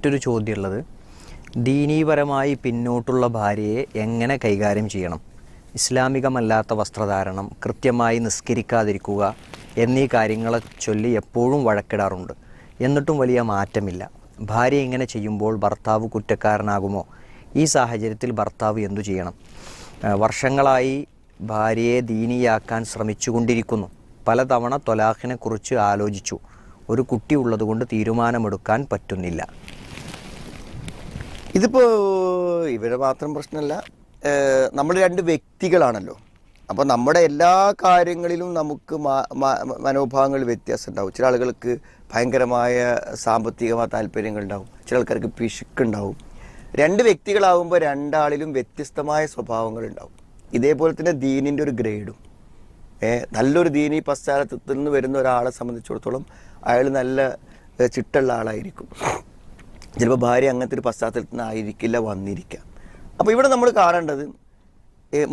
മറ്റൊരു ചോദ്യമുള്ളത് ദീനീപരമായി പിന്നോട്ടുള്ള ഭാര്യയെ എങ്ങനെ കൈകാര്യം ചെയ്യണം? ഇസ്ലാമികമല്ലാത്ത വസ്ത്രധാരണം കൃത്യമായി നിസ്കരിക്കാതിരിക്കുക എന്നീ കാര്യങ്ങളെ ചൊല്ലി എപ്പോഴും വഴക്കിടാറുണ്ട്. എന്നിട്ടും വലിയ മാറ്റമില്ല. ഭാര്യ ഇങ്ങനെ ചെയ്യുമ്പോൾ ഭർത്താവ് കുറ്റക്കാരനാകുമോ? ഈ സാഹചര്യത്തിൽ ഭർത്താവ് എന്തു ചെയ്യണം? വർഷങ്ങളായി ഭാര്യയെ ദീനിയാക്കാൻ ശ്രമിച്ചുകൊണ്ടിരിക്കുന്നു. പലതവണ തൊലാഖിനെക്കുറിച്ച് ആലോചിച്ചു. ഒരു കുട്ടി ഉള്ളതുകൊണ്ട് തീരുമാനമെടുക്കാൻ പറ്റുന്നില്ല. ഇതിപ്പോൾ ഇവരെ മാത്രം പ്രശ്നമല്ല നമ്മൾ രണ്ട് വ്യക്തികളാണല്ലോ. അപ്പോൾ നമ്മുടെ എല്ലാ കാര്യങ്ങളിലും നമുക്ക് മനോഭാവങ്ങൾ വ്യത്യാസം ഉണ്ടാവും. ചില ആളുകൾക്ക് ഭയങ്കരമായ സാമ്പത്തികമായ താല്പര്യങ്ങൾ ഉണ്ടാവും. ചില ആൾക്കാർക്ക് പിശുക്കുണ്ടാവും രണ്ട് വ്യക്തികളാവുമ്പോൾ രണ്ടാളിലും വ്യത്യസ്തമായ സ്വഭാവങ്ങൾ ഉണ്ടാവും. ഇതേപോലെ തന്നെ ദീനിന്റെ ഒരു ഗ്രേഡും. നല്ലൊരു ദീനി പശ്ചാത്തലത്തിൽ നിന്ന് വരുന്ന ഒരാളെ സംബന്ധിച്ചിടത്തോളം അയാൾ നല്ല ചിട്ടുള്ള ആളായിരിക്കും. ചിലപ്പോൾ ഭാര്യ അങ്ങനത്തെ ഒരു പശ്ചാത്തലത്തിൽ നിന്ന് ആയിരിക്കില്ല വന്നിരിക്കാം. അപ്പോൾ ഇവിടെ നമ്മൾ കാണേണ്ടത്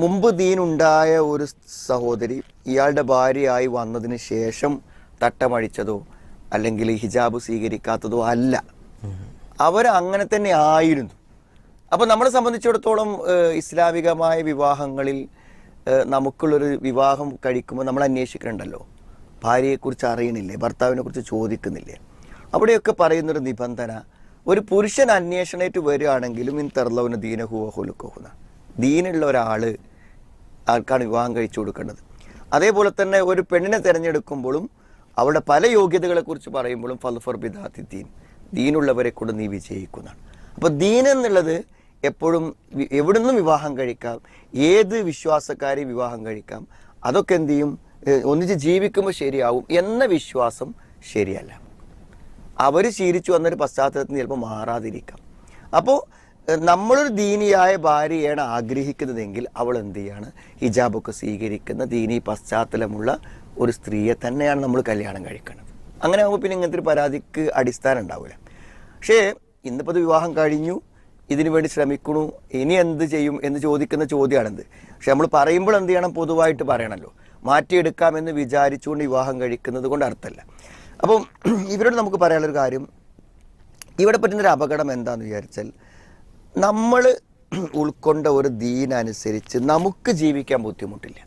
മുമ്പ് ദീനുണ്ടായ ഒരു സഹോദരി ഇയാളുടെ ഭാര്യയായി വന്നതിന് ശേഷം തട്ടമഴിച്ചതോ അല്ലെങ്കിൽ ഹിജാബ് സ്വീകരിക്കാത്തതോ അല്ല. അവർ അങ്ങനെ തന്നെ ആയിരുന്നു. അപ്പോൾ നമ്മളെ സംബന്ധിച്ചിടത്തോളം ഇസ്ലാമികമായ വിവാഹങ്ങളിൽ നമുക്കുള്ളൊരു വിവാഹം കഴിക്കുമ്പോൾ നമ്മൾ അന്വേഷിക്കുന്നുണ്ടല്ലോ ഭാര്യയെക്കുറിച്ച് അറിയണില്ലേ? ഭർത്താവിനെ കുറിച്ച് ചോദിക്കുന്നില്ലേ? അവിടെയൊക്കെ പറയുന്നൊരു നിബന്ധന ഒരു പുരുഷൻ അന്വേഷണമായിട്ട് വരികയാണെങ്കിലും ഇൻ തെർലവന് ദീനഹുവ ഹുലുക്കഹുന ദീനുള്ള ഒരാൾ ആൾക്കാണ് വിവാഹം കഴിച്ചു കൊടുക്കേണ്ടത്. അതേപോലെ തന്നെ ഒരു പെണ്ണിനെ തിരഞ്ഞെടുക്കുമ്പോഴും അവളുടെ പല യോഗ്യതകളെക്കുറിച്ച് പറയുമ്പോഴും ഫൽഫർ ബിദാത്തി ദീൻ. ദീനുള്ളവരെ കൊണ്ട് നീ വിജയിക്കുന്നതാണ്. അപ്പോൾ ദീൻ എന്നുള്ളത് എപ്പോഴും എവിടുന്നും വിവാഹം കഴിക്കാം. ഏത് വിശ്വാസക്കാരെ വിവാഹം കഴിക്കാം. അതൊക്കെ എന്ത് ചെയ്യും? ഒന്നിച്ച് ജീവിക്കുമ്പോൾ ശരിയാവും എന്ന വിശ്വാസം ശരിയല്ല. അവർ ശീലിച്ചു വന്നൊരു പശ്ചാത്തലത്തിൽ നിന്ന് ചിലപ്പോൾ മാറാതിരിക്കാം. അപ്പോൾ നമ്മളൊരു ദീനിയായ ഭാര്യയാണ് ആഗ്രഹിക്കുന്നതെങ്കിൽ അവൾ എന്ത് ചെയ്യാണ്? ഹിജാബൊക്കെ സ്വീകരിക്കുന്ന ദീനി പശ്ചാത്തലമുള്ള ഒരു സ്ത്രീയെ തന്നെയാണ് നമ്മൾ കല്യാണം കഴിക്കുന്നത് അങ്ങനെ ആകുമ്പോൾ പിന്നെ ഇങ്ങനത്തെ ഒരു പരാതിക്ക് അടിസ്ഥാനം ഉണ്ടാവില്ല പക്ഷേ ഇന്നിപ്പോൾ അത് വിവാഹം കഴിഞ്ഞു ഇതിനു വേണ്ടി ശ്രമിക്കണു ഇനി എന്ത് ചെയ്യും എന്ന് ചോദിക്കുന്ന ചോദ്യമാണെന്ത്? പക്ഷെ നമ്മൾ പറയുമ്പോൾ എന്ത് ചെയ്യണം? പൊതുവായിട്ട് പറയണമല്ലോ മാറ്റിയെടുക്കാമെന്ന് വിചാരിച്ചുകൊണ്ട് വിവാഹം കഴിക്കുന്നത് കൊണ്ട് അർത്ഥമല്ല അപ്പം ഇവരോട് നമുക്ക് പറയാനുള്ളൊരു കാര്യം. ഇവിടെ പറ്റുന്നൊരു അപകടം എന്താന്ന് വിചാരിച്ചാൽ നമ്മൾ ഉൾക്കൊണ്ട ഒരു ദീനനുസരിച്ച് നമുക്ക് ജീവിക്കാൻ ബുദ്ധിമുട്ടില്ല.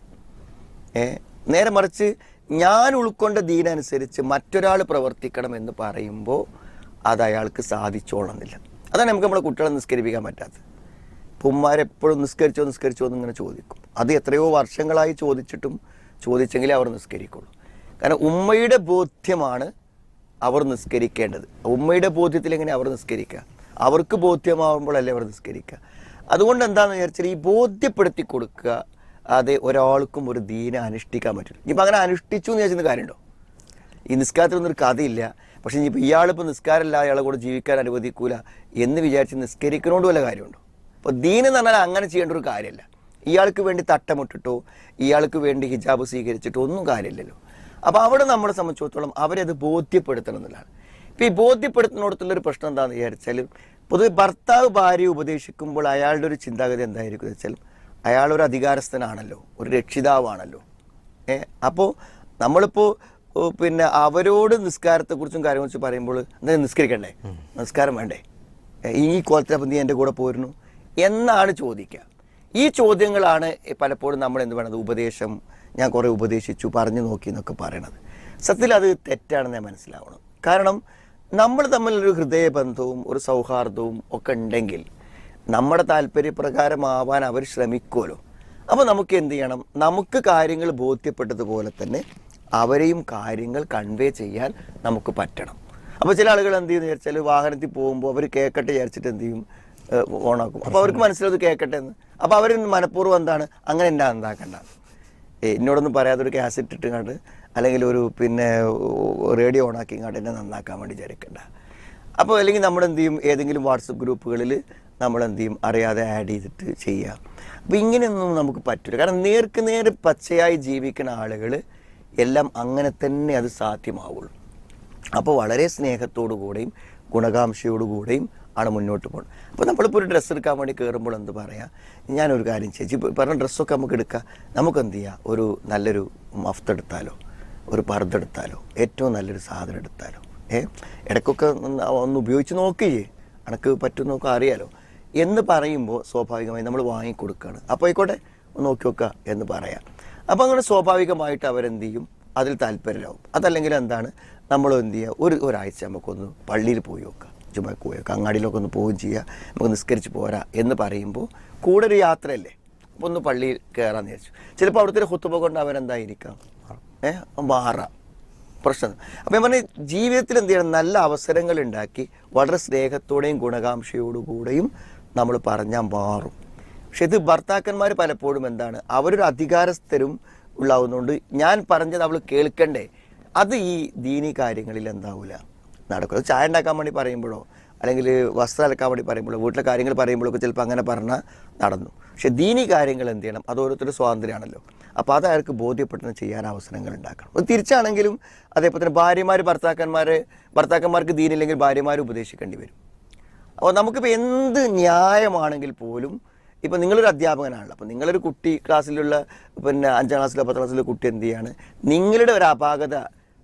ഏ? നേരെ മറിച്ച് ഞാൻ ഉൾക്കൊണ്ട ദീനനുസരിച്ച് മറ്റൊരാൾ പ്രവർത്തിക്കണം എന്ന് പറയുമ്പോൾ അത് അയാൾക്ക് സാധിച്ചോളന്നില്ല. അതാണ് നമുക്ക് നമ്മളെ കുട്ടികളെ നിസ്കരിപ്പിക്കാൻ പറ്റാത്തത്. പുമ്മാരെപ്പോഴും നിസ്കരിച്ചോ നിസ്കരിച്ചോ എന്ന് ഇങ്ങനെ ചോദിക്കും. അത് എത്രയോ വർഷങ്ങളായി ചോദിച്ചിട്ടും ചോദിച്ചെങ്കിലേ അവർ നിസ്കരിക്കുള്ളൂ. കാരണം ഉമ്മയുടെ ബോധ്യമാണ് അവർ നിസ്കരിക്കേണ്ടത്. ഉമ്മയുടെ ബോധ്യത്തിൽ എങ്ങനെ അവർ നിസ്കരിക്കുക അവർക്ക് ബോധ്യമാവുമ്പോഴല്ലേ അവർ നിസ്കരിക്കുക അതുകൊണ്ട് എന്താണെന്ന് വിചാരിച്ചാൽ ഈ ബോധ്യപ്പെടുത്തി കൊടുക്കുക അതെ ഒരാൾക്കും ഒരു ദീന അനുഷ്ഠിക്കാൻ പറ്റില്ല. ഇനിയിപ്പോൾ അങ്ങനെ അനുഷ്ഠിച്ചു എന്ന് ചോദിച്ചത് കാര്യമുണ്ടോ? ഈ നിസ്കാരത്തിനൊന്നും ഒരു കഥയില്ല. പക്ഷേ ഇനിയിപ്പോൾ ഇയാളിപ്പോൾ നിസ്കാരമില്ല അയാളെ കൂടെ ജീവിക്കാൻ അനുവദിക്കൂല എന്ന് വിചാരിച്ച് നിസ്കരിക്കുന്നതുകൊണ്ട് വല്ല കാര്യമുണ്ടോ? അപ്പോൾ ദീൻ എന്ന് പറഞ്ഞാൽ അങ്ങനെ ചെയ്യേണ്ട ഒരു കാര്യമല്ല. ഇയാൾക്ക് വേണ്ടി തട്ടമിട്ടിട്ടോ ഇയാൾക്ക് വേണ്ടി ഹിജാബ് സ്വീകരിച്ചിട്ടോ ഒന്നും കാര്യമില്ലല്ലോ. അപ്പോൾ അവിടെ നമ്മളെ സംബന്ധിച്ചിടത്തോളം അവരത് ബോധ്യപ്പെടുത്തണം എന്നുള്ളതാണ് ഇപ്പോൾ ഈ ബോധ്യപ്പെടുത്തുന്നിടത്തുള്ളൊരു പ്രശ്നം എന്താണെന്ന് വിചാരിച്ചാൽ പൊതുവെ ഭർത്താവ് ഭാര്യയെ ഉപദേശിക്കുമ്പോൾ അയാളുടെ ഒരു ചിന്താഗതി എന്തായിരിക്കും എന്ന് വെച്ചാൽ അയാളൊരു അധികാരസ്ഥനാണല്ലോ ഒരു രക്ഷിതാവാണല്ലോ. ഏ അപ്പോൾ നമ്മളിപ്പോൾ പിന്നെ അവരോട് നിസ്കാരത്തെക്കുറിച്ചും കാര്യങ്ങളെക്കുറിച്ച് പറയുമ്പോൾ എന്താ നിസ്കരിക്കണ്ടേ? നിസ്കാരം വേണ്ടേ? ഈ കോലത്തിൽ നീ എന്റെ കൂടെ പോരുന്നു? എന്നാണ് ചോദിക്കുക. ഈ ചോദ്യങ്ങളാണ് പലപ്പോഴും നമ്മൾ എന്ത് വേണത് ഉപദേശം ഞാൻ കുറേ ഉപദേശിച്ചു പറഞ്ഞു നോക്കി എന്നൊക്കെ പറയണത്. സത്യത്തിൽ അത് തെറ്റാണെന്ന് ഞാൻ മനസ്സിലാവണം. കാരണം നമ്മൾ തമ്മിലൊരു ഹൃദയബന്ധവും ഒരു സൗഹാർദ്ദവും ഒക്കെ ഉണ്ടെങ്കിൽ നമ്മുടെ താല്പര്യപ്രകാരമാവാൻ അവർ ശ്രമിക്കുമല്ലോ അപ്പോൾ നമുക്ക് എന്ത് ചെയ്യണം? നമുക്ക് കാര്യങ്ങൾ ബോധ്യപ്പെട്ടതുപോലെ തന്നെ അവരെയും കാര്യങ്ങൾ കൺവേ ചെയ്യാൻ നമുക്ക് പറ്റണം. അപ്പോൾ ചില ആളുകൾ എന്ത് ചെയ്യുന്നു വിചാരിച്ചാൽ വാഹനത്തിൽ പോകുമ്പോൾ അവർ കേൾക്കട്ടെ വിചാരിച്ചിട്ട് എന്ത് ചെയ്യും? ഓണാക്കും. അപ്പോൾ അവർക്ക് മനസ്സിലത് കേൾക്കട്ടെ എന്ന്. അപ്പോൾ അവർ മനഃപൂർവം എന്താണ്? അങ്ങനെ എന്താ എന്താക്കണ്ട. എന്നോടൊന്നും ഒരു കാസറ്റ് ഇട്ടുകൊണ്ട് അല്ലെങ്കിൽ ഒരു പിന്നെ റേഡിയോ ഓണാക്കി കണ്ട് എന്നെ നന്നാക്കാൻ വേണ്ടി വിചാരിക്കണ്ട. അപ്പോൾ അല്ലെങ്കിൽ നമ്മളെന്ത് ചെയ്യും ഏതെങ്കിലും വാട്സപ്പ് ഗ്രൂപ്പുകളിൽ നമ്മളെന്ത് ചെയ്യും അറിയാതെ ആഡ് ചെയ്തിട്ട് ചെയ്യുക അപ്പോൾ ഇങ്ങനെയൊന്നും നമുക്ക് പറ്റില്ല കാരണം നേർക്ക് നേരെ പച്ചയായി ജീവിക്കുന്ന ആളുകൾ എല്ലാം അങ്ങനെ തന്നെ അത് സാധ്യമാവുള്ളൂ. അപ്പോൾ വളരെ സ്നേഹത്തോടു കൂടെയും ഗുണകാംക്ഷയോടു കൂടെയും ആണ് മുന്നോട്ട് പോകുന്നത് അപ്പോൾ നമ്മളിപ്പോൾ ഒരു ഡ്രസ്സ് എടുക്കാൻ വേണ്ടി കയറുമ്പോൾ എന്ത് പറയാം? ഞാനൊരു കാര്യം ചേച്ചി പറഞ്ഞ ഡ്രസ്സൊക്കെ നമുക്ക് എടുക്കാം. നമുക്ക് എന്ത് ചെയ്യാം? ഒരു നല്ലൊരു മഫ്ത് എടുത്താലോ? ഒരു പർദ്ദ എടുത്താലോ? ഏറ്റവും നല്ലൊരു സാധനം എടുത്താലോ? ഏ? ഇടയ്ക്കൊക്കെ ഒന്ന് ഉപയോഗിച്ച് നോക്കിയേ അനക്ക് പറ്റുന്നൊക്കെ അറിയാലോ. എന്ന് പറയുമ്പോൾ സ്വാഭാവികമായി നമ്മൾ വാങ്ങിക്കൊടുക്കുകയാണ് അപ്പോൾ ആയിക്കോട്ടെ നോക്കി നോക്കുക എന്ന് പറയാം. അപ്പോൾ അങ്ങനെ സ്വാഭാവികമായിട്ട് അവരെന്ത് ചെയ്യും? അതിൽ താല്പര്യമാവും അതല്ലെങ്കിൽ എന്താണ്? നമ്മൾ എന്ത് ചെയ്യുക ഒരു ഒരാഴ്ച നമുക്കൊന്ന് പള്ളിയിൽ പോയി നോക്കാം. നോക്കാം അങ്ങാടിയിലൊക്കെ ഒന്ന് പോവുകയും ചെയ്യുക നമുക്ക് നിസ്കരിച്ച് പോരാ എന്ന് പറയുമ്പോൾ കൂടെ ഒരു യാത്രയല്ലേ? അപ്പോൾ ഒന്ന് പള്ളിയിൽ കയറാന്ന് വിചാരിച്ചു. ചിലപ്പോൾ അവിടുത്തെ ഹുത്തുബ കൊണ്ട് അവരെന്തായിരിക്കാം ഏഹ് മാറാം പ്രശ്നം. അപ്പം ഞാൻ പറഞ്ഞ ജീവിതത്തിൽ എന്ത് ചെയ്യണം? നല്ല അവസരങ്ങൾ ഉണ്ടാക്കി വളരെ സ്നേഹത്തോടെയും ഗുണകാംക്ഷയോടുകൂടെയും നമ്മൾ പറഞ്ഞാൽ മാറും. പക്ഷെ ഇത് ഭർത്താക്കന്മാർ പലപ്പോഴും എന്താണ്? അവരൊരു അധികാരസ്ഥരും ഉള്ളാവുന്നതുകൊണ്ട് ഞാൻ പറഞ്ഞത് അവൾ കേൾക്കണ്ടേ? അത് ഈ ദീനി കാര്യങ്ങളിൽ എന്താവില്ല നടക്കും. അത് ചായ ഉണ്ടാക്കാൻ വേണ്ടി പറയുമ്പോഴോ അല്ലെങ്കിൽ വസ്ത്രം അലക്കാൻ വേണ്ടി പറയുമ്പോഴോ വീട്ടിലെ കാര്യങ്ങൾ പറയുമ്പോഴൊക്കെ ചിലപ്പോൾ അങ്ങനെ പറഞ്ഞാൽ നടന്നു. പക്ഷേ ദീനി കാര്യങ്ങൾ എന്ത് ചെയ്യണം? അത് ഓരോരുത്തരുടെ സ്വാതന്ത്ര്യമാണല്ലോ. അപ്പോൾ അത് അയാൾക്ക് ബോധ്യപ്പെട്ടെന്ന് ചെയ്യാൻ അവസരങ്ങൾ ഉണ്ടാക്കണം. അത് തിരിച്ചാണെങ്കിലും അതേപോലെ തന്നെ ഭാര്യമാർ ഭർത്താക്കന്മാരെ ഭർത്താക്കന്മാർക്ക് ദീനില്ലെങ്കിൽ ഭാര്യമാർ ഉപദേശിക്കേണ്ടി വരും. അപ്പോൾ നമുക്കിപ്പോൾ എന്ത് ന്യായമാണെങ്കിൽ പോലും ഇപ്പം നിങ്ങളൊരു അധ്യാപകനാണല്ലോ. അപ്പോൾ നിങ്ങളൊരു കുട്ടി ക്ലാസ്സിലുള്ള പിന്നെ അഞ്ചാം ക്ലാസ്സിലോ പത്താം ക്ലാസ്സിലോ കുട്ടി എന്ത് ചെയ്യാണ്? നിങ്ങളുടെ ഒരു അപാകത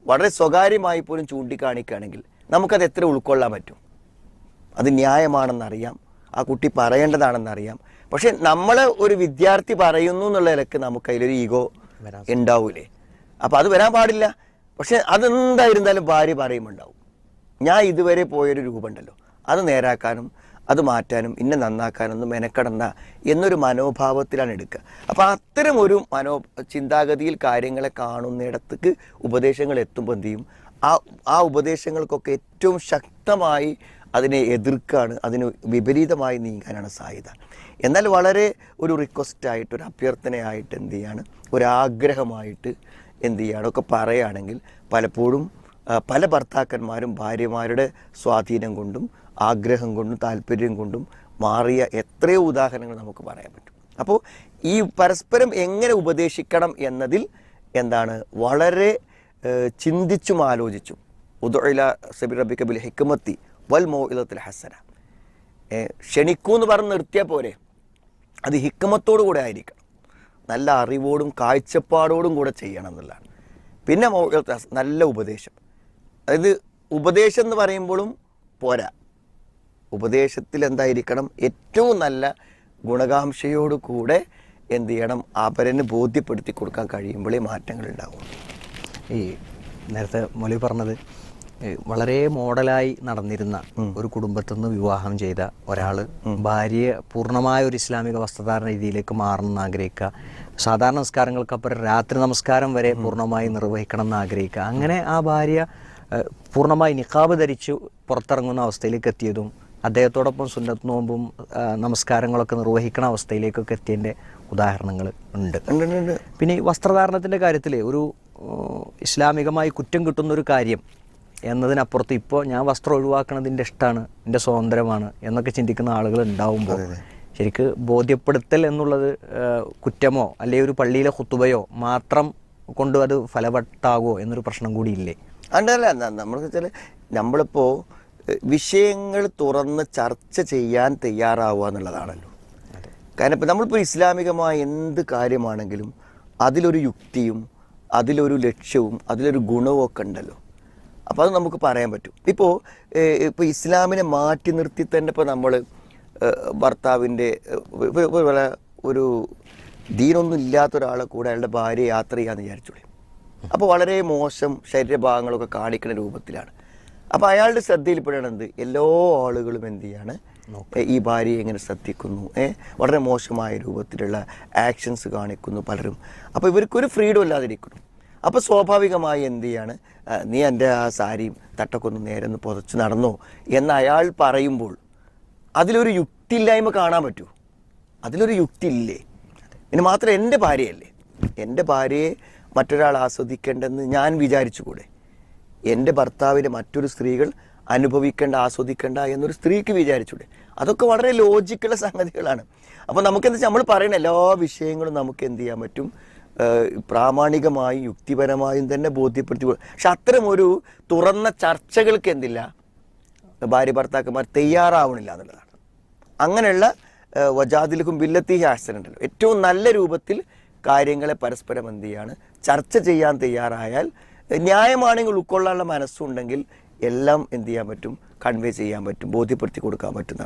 വളരെ സ്വകാര്യമായി പോലും ചൂണ്ടിക്കാണിക്കുകയാണെങ്കിൽ നമുക്കത് എത്ര ഉൾക്കൊള്ളാൻ പറ്റും? അത് ന്യായമാണെന്നറിയാം. ആ കുട്ടി പറയേണ്ടതാണെന്നറിയാം. പക്ഷെ നമ്മൾ ഒരു വിദ്യാർത്ഥി പറയുന്നു എന്നുള്ള നിലയ്ക്ക് നമുക്ക് അതിലൊരു ഈഗോ ഉണ്ടാവൂലേ? അപ്പോൾ അത് വരാൻ പാടില്ല. പക്ഷെ അതെന്തായിരുന്നാലും ഭാര്യ പറയുമുണ്ടാവും ഞാൻ ഇതുവരെ പോയൊരു രൂപമുണ്ടല്ലോ. അത് നേരാക്കാനും അത് മാറ്റാനും ഇന്നെ നന്നാക്കാനൊന്നും മെനക്കെടണ്ട എന്നൊരു മനോഭാവത്തിലാണ് എടുക്കുക. അപ്പോൾ അത്തരം ഒരു മനോ ചിന്താഗതിയിൽ കാര്യങ്ങളെ കാണുന്നിടത്തേക്ക് ഉപദേശങ്ങൾ എത്തുമ്പോൾ എന്ത് ചെയ്യും? ആ ആ ഉപദേശങ്ങൾക്കൊക്കെ ഏറ്റവും ശക്തമായി അതിനെ എതിർക്കാണ് അതിന് വിപരീതമായി നീങ്ങാനാണ് സാധ്യത. എന്നാൽ വളരെ ഒരു റിക്വസ്റ്റായിട്ട് ഒരു അഭ്യർത്ഥനയായിട്ട് എന്ത് ചെയ്യാണ്? ഒരാഗ്രഹമായിട്ട് എന്ത് ചെയ്യാണ്? ഒക്കെ പറയുകയാണെങ്കിൽ പലപ്പോഴും പല ഭർത്താക്കന്മാരും ഭാര്യമാരുടെ സ്വാധീനം കൊണ്ടും ആഗ്രഹം കൊണ്ടും താല്പര്യം കൊണ്ടും മാറിയ എത്രയോ ഉദാഹരണങ്ങൾ നമുക്ക് പറയാൻ പറ്റും. അപ്പോൾ ഈ പരസ്പരം എങ്ങനെ ഉപദേശിക്കണം എന്നതിൽ എന്താണ്? വളരെ ചിന്തിച്ചും ആലോചിച്ചും. ഉദുഇല സബി റബി കബിൽ ഹിക്കുമത്തി വൽ മോഇലത്തിൽ ഹസന. ക്ഷണിക്കൂ എന്ന് പറഞ്ഞ് നിർത്തിയാൽ പോരെ. അത് ഹിക്മത്തോടു കൂടെ ആയിരിക്കണം. നല്ല അറിവോടും കാഴ്ചപ്പാടോടും കൂടെ ചെയ്യണം എന്നുള്ളതാണ്. പിന്നെ മൗഇലത്തുൽ നല്ല ഉപദേശം. അതായത് ഉപദേശം എന്ന് പറയുമ്പോഴും പോരാ. ഉപദേശത്തിൽ എന്തായിരിക്കണം? ഏറ്റവും നല്ല ഗുണകാംക്ഷയോടുകൂടെ എന്ത് ചെയ്യണം? അവരന് ബോധ്യപ്പെടുത്തി കൊടുക്കാൻ കഴിയുമ്പോഴേ മാറ്റങ്ങൾ ഉണ്ടാവും ഈ നേരത്തെ മൊലി പറഞ്ഞത് വളരെ മോഡലായി നടന്നിരുന്ന ഒരു കുടുംബത്തിൽ നിന്ന് വിവാഹം ചെയ്ത ഒരാൾ ഭാര്യയെ പൂർണമായ ഒരു ഇസ്ലാമിക വസ്ത്രധാരണ രീതിയിലേക്ക് മാറണമെന്ന് ആഗ്രഹിക്കുക സാധാരണ നമസ്കാരങ്ങൾക്കപ്പുറം രാത്രി നമസ്കാരം വരെ പൂർണമായി നിർവഹിക്കണം എന്ന് ആഗ്രഹിക്കുക അങ്ങനെ ആ ഭാര്യ പൂർണമായി നിഖാബ് ധരിച്ചു പുറത്തിറങ്ങുന്ന അവസ്ഥയിലേക്ക് എത്തിയതും അദ്ദേഹത്തോടൊപ്പം സുന്നത്ത് നോമ്പും നമസ്കാരങ്ങളൊക്കെ നിർവഹിക്കണ അവസ്ഥയിലേക്കൊക്കെ എത്തിയതിന്റെ ഉദാഹരണങ്ങൾ ഉണ്ട്. പിന്നെ ഈ വസ്ത്രധാരണത്തിന്റെ കാര്യത്തിൽ ഒരു ഇസ്ലാമികമായി കുറ്റം കിട്ടുന്നൊരു കാര്യം എന്നതിനപ്പുറത്ത് ഇപ്പോൾ ഞാൻ വസ്ത്രം ഒഴിവാക്കുന്നത് എന്റെ ഇഷ്ടമാണ് എന്റെ സ്വാതന്ത്ര്യമാണ് എന്നൊക്കെ ചിന്തിക്കുന്ന ആളുകൾ ഉണ്ടാവുമ്പോൾ ശരിക്ക് ബോധ്യപ്പെടുത്തൽ എന്നുള്ളത് കുറ്റമോ അല്ലെങ്കിൽ ഒരു പള്ളിയിലെ കുത്തുബയോ മാത്രം കൊണ്ട് അത് ഫലവട്ടാകുമോ എന്നൊരു പ്രശ്നം കൂടി ഇല്ലേ? അതല്ല നമ്മൾ വെച്ചാൽ നമ്മളിപ്പോൾ വിഷയങ്ങൾ തുറന്ന് ചർച്ച ചെയ്യാൻ തയ്യാറാവുക എന്നുള്ളതാണല്ലോ. കാരണം ഇപ്പം നമ്മളിപ്പോൾ ഇസ്ലാമികമായ എന്ത് കാര്യമാണെങ്കിലും അതിലൊരു യുക്തിയും അതിലൊരു ലക്ഷ്യവും അതിലൊരു ഗുണവും ഒക്കെ ഉണ്ടല്ലോ. അപ്പോൾ അത് നമുക്ക് പറയാൻ പറ്റും. ഇപ്പോൾ ഇപ്പോൾ ഇസ്ലാമിനെ മാറ്റി നിർത്തി തന്നെ ഇപ്പോൾ നമ്മൾ ഭർത്താവിന്റെ ഒരു ദീനൊന്നും ഇല്ലാത്ത ഒരാളെ കൂടെ അയാളുടെ ഭാര്യ യാത്ര ചെയ്യാന്ന് വിചാരിച്ചോളി അപ്പോൾ വളരെ മോശം ശരീരഭാഗങ്ങളൊക്കെ കാണിക്കുന്ന രൂപത്തിലാണ്. അപ്പോൾ അയാളുടെ ശ്രദ്ധയിൽ എന്ത് എല്ലാ ആളുകളും എന്ത് ചെയ്യാണ്? ഈ ഭാര്യയെ എങ്ങനെ ശ്രദ്ധിക്കുന്നു. വളരെ മോശമായ രൂപത്തിലുള്ള ആക്ഷൻസ് കാണിക്കുന്നു പലരും. അപ്പോൾ ഇവർക്കൊരു ഫ്രീഡം ഇല്ലാതിരിക്കുന്നു അപ്പോൾ സ്വാഭാവികമായി എന്ത് ചെയ്യാണ്? നീ എന്റെ ആ സാരിയും തട്ടൊക്കെ ഒന്ന് നേരെ ഒന്ന് പുതച്ച് നടന്നോ എന്ന് അയാൾ പറയുമ്പോൾ അതിലൊരു യുക്തിയില്ലായ്മ കാണാൻ പറ്റൂ അതിലൊരു യുക്തി ഇല്ലേ പിന്നെ മാത്രം എന്റെ ഭാര്യയല്ലേ? എന്റെ ഭാര്യയെ മറ്റൊരാൾ ആസ്വദിക്കേണ്ടെന്ന് ഞാൻ വിചാരിച്ചുകൂടെ? എന്റെ ഭർത്താവിന്റെ മറ്റൊരു സ്ത്രീകൾ അനുഭവിക്കേണ്ട ആസ്വദിക്കേണ്ട എന്നൊരു സ്ത്രീക്ക് വിചാരിച്ചൂടെ? അതൊക്കെ വളരെ ലോജിക്കുള്ള സംഗതികളാണ്. അപ്പോൾ നമുക്കെന്താ നമ്മൾ പറയണ എല്ലാ വിഷയങ്ങളും നമുക്ക് എന്ത് ചെയ്യാൻ പറ്റും? പ്രാമാണികമായും യുക്തിപരമായും തന്നെ ബോധ്യപ്പെടുത്തി പക്ഷെ അത്തരം ഒരു തുറന്ന ചർച്ചകൾക്ക് എന്തില്ല? ഭാര്യ ഭർത്താക്കന്മാർ തയ്യാറാവണില്ല എന്നുള്ളതാണ്. അങ്ങനെയുള്ള വജാദിലക്കും ബില്ലത്തി ഹാസൻ ഉണ്ടല്ലോ ഏറ്റവും നല്ല രൂപത്തിൽ കാര്യങ്ങളെ പരസ്പരം എന്ത് ചെയ്യാണ്? ചർച്ച ചെയ്യാൻ തയ്യാറായാൽ ന്യായമാണെങ്കിൽ ഉൾക്കൊള്ളാനുള്ള മനസ്സുണ്ടെങ്കിൽ എല്ലാം എന്ത് ചെയ്യാൻ പറ്റും? കൺവേ ചെയ്യാൻ പറ്റും ബോധ്യപ്പെടുത്തി കൊടുക്കാൻ പറ്റുന്നതാണ്.